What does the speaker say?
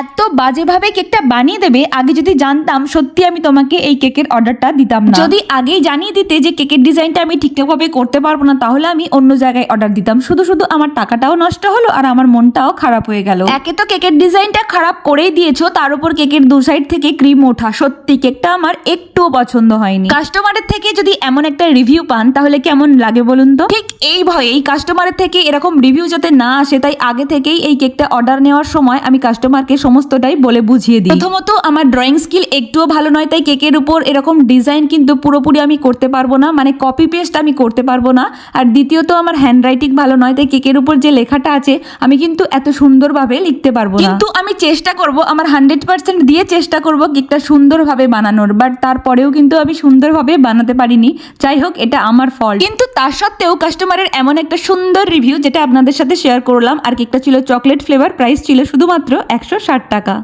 এত বাজেভাবে কেকটা বানিয়ে দেবে আগে যদি জানতাম সত্যি আমি তোমাকে এই কেকের অর্ডারটা দিতাম না। যদি আগেই জানিয়ে দিতে যে কেকের ডিজাইনটা আমি ঠিকঠাকভাবে করতে পারব না তাহলে আমি অন্য জায়গায় অর্ডার দিতাম। শুধু শুধু আমার টাকাটাও নষ্ট হলো আর আমার মনটাও খারাপ হয়ে গেল। একে তো কেকের ডিজাইনটা খারাপ করেই দিয়েছ তার উপর কেকের দু সাইড থেকে ক্রিম ওঠা। সত্যি কেকটা আমার একটুও পছন্দ হয়নি। কাস্টমারের থেকে যদি এমন একটা রিভিউ পান তাহলে কেমন লাগে বলুন তো? ঠিক এই ভয়ে এই কাস্টমারের থেকে এরকম রিভিউ যাতে না আসে তাই আগে থেকেই এই কেকটা অর্ডার নেওয়ার সময় আমি কাস্টমারকে সমস্তটাই বলে বুঝিয়ে দিই। প্রথমত, আমার ড্রয়িং স্কিল একটুও ভালো নয়, তাই কেকের উপর এরকম ডিজাইন কিন্তু পুরোপুরি আমি করতে পারব না মানে কপি পেস্ট আমি করতে পারব না। আর দ্বিতীয়ত, আমার হ্যান্ডরাইটিং ভালো নয়, তাই কেকের উপর যে লেখাটা আছে, আমি কিন্তু এত সুন্দরভাবে লিখতে পারব না। কিন্তু আমি চেষ্টা করব, আমার হান্ড্রেড পার্সেন্ট দিয়ে চেষ্টা করব কেকটা সুন্দরভাবে বানানোর বাট তারপরেও কিন্তু আমি সুন্দরভাবে বানাতে পারিনি। যাই হোক, এটা আমার ফল কিন্তু তার সত্ত্বেও কাস্টমারের এমন একটা সুন্দর রিভিউ যেটা আপনাদের সাথে শেয়ার করলাম, আর কেকটা ছিল চকলেট ফ্লেভার প্রাইস ছিল শুধুমাত্র একশো ষাট টাকা।